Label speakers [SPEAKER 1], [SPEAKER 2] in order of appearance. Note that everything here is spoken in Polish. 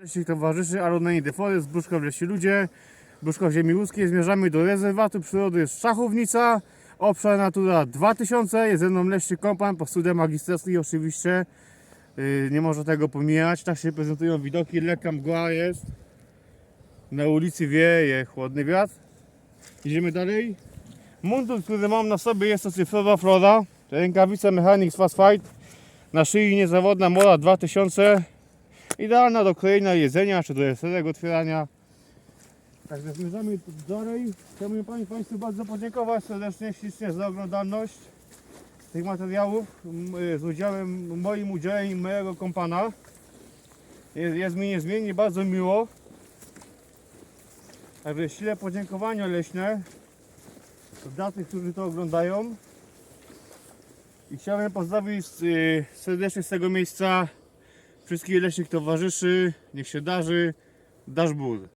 [SPEAKER 1] Leśnych towarzyszy Aronei Defory z w Lesie Ludzie, Bruszka w Ziemi Łuskiej. Zmierzamy do rezerwatu przyrody Szachownica, obszar Natura 2000. Jest ze mną leśny kompan po studiach magisterskich oczywiście. Yy, nie można tego pomijać. Tak się prezentują widoki. Lekka mgła jest. Na ulicy wieje chłodny wiatr. Idziemy dalej. Mundur, który mam na sobie jest to cyfrowa flora. Rękawica Mechanics Fast Fight. Na szyi niezawodna Mola 2000. Idealna do krojenia jedzenia, czy do weselego otwierania. Także zmierzamy dalej. Chciałbym Pani, Państwu bardzo podziękować serdecznie, ślicznie za oglądalność tych materiałów y, z udziałem, moim udziałem i mojego kompana. Jest, jest mi niezmiennie bardzo miło. Także śle podziękowania leśne dla tych, którzy to oglądają. I chciałem pozdrowić y, serdecznie z tego miejsca wszystkich leśnych towarzyszy. Niech się darzy. Dasz ból.